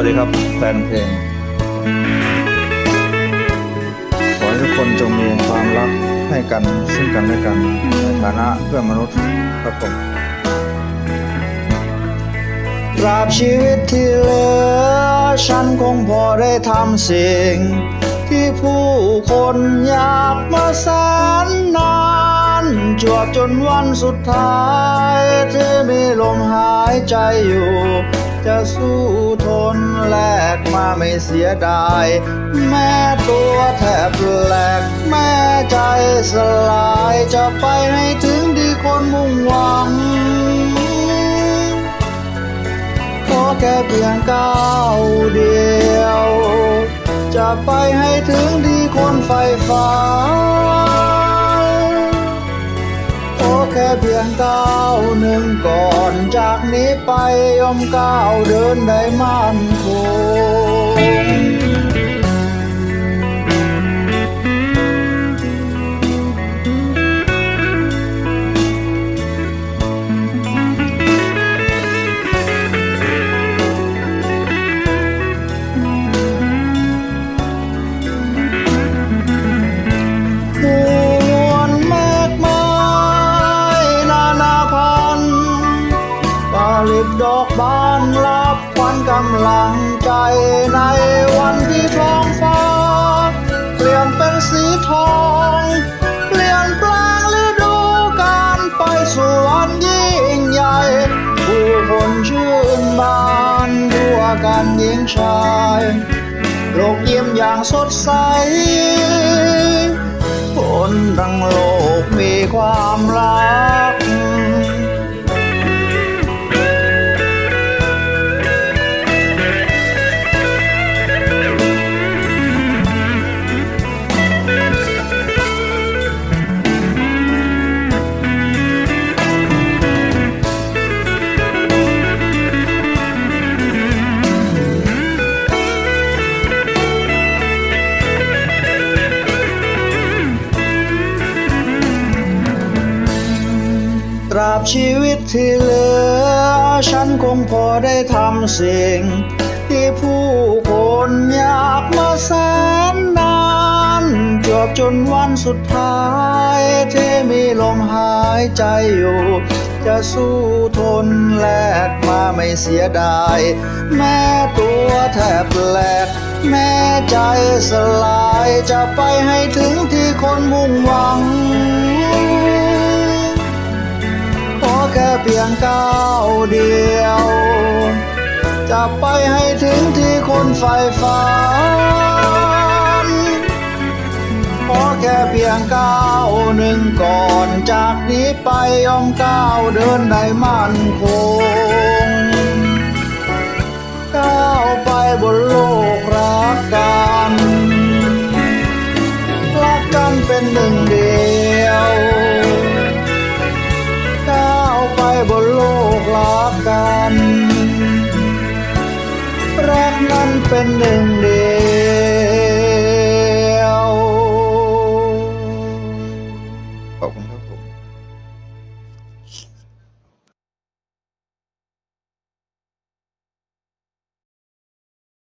ัสดีครับแฟนเพลง ขอให้ทุกคนจงมีความรักให้กันซึ่งกันและกันในฐานะเพื่อนมนุษย์ครับผมตราบชีวิตที่เหลือ ฉันคงพอได้ทำสิ่ง ที่ผู้คนอยากมาแสนนานจวบจนวันสุดท้าย ที่มีลมหายใจอยู่ จะสู้ทนแลกมาไม่เสียดาย แม้ตัวแทบแหลก แม่ใจสลายจะไปให้ถึงที่คนมุ่งหวังขอแค่เพียงก้าวเดียว จะไปให้ถึงที่คนใฝ่ฝัน แค่เก้าวหนึ่งก่อนจากนี้ไปยอมก้าวเดินได้มั่นคง ผลิตดอกบานรับควันกำลังใจในวันที่ท้องฟ้า เปลี่ยนเป็นสีทอง เปลี่ยนแปลงฤดูกาลไปสู่วันยิ่งใหญ่ ผู้คนชื่นบานทั่วกันหญิงชายโลกเยิ้มอย่างสดใสคนทั้งโลกมีความรัก ตราบชีวิตที่เหลือ ฉันคงพอได้ทำสิ่ง ที่ผู้คนอยากมาแสนนานจวบจนวันสุดท้าย ที่มีลมหายใจอยู่ จะสู้ทนแลกมาไม่เสียดาย แม้ตัวแทบแหลกแม้ใจสลายจะไปให้ถึงที่คนมุ่งหวัง แค่เพียงก้าวเดียว จะไปให้ถึงที่คนใฝ่ฝันขอแค่เพียงก้าวหนึ่งก่อนจากนี้ไปยอมก้าวเดินได้มั่นคง บนโลกลากกัน รักนั้นเป็นหนึ่งเดี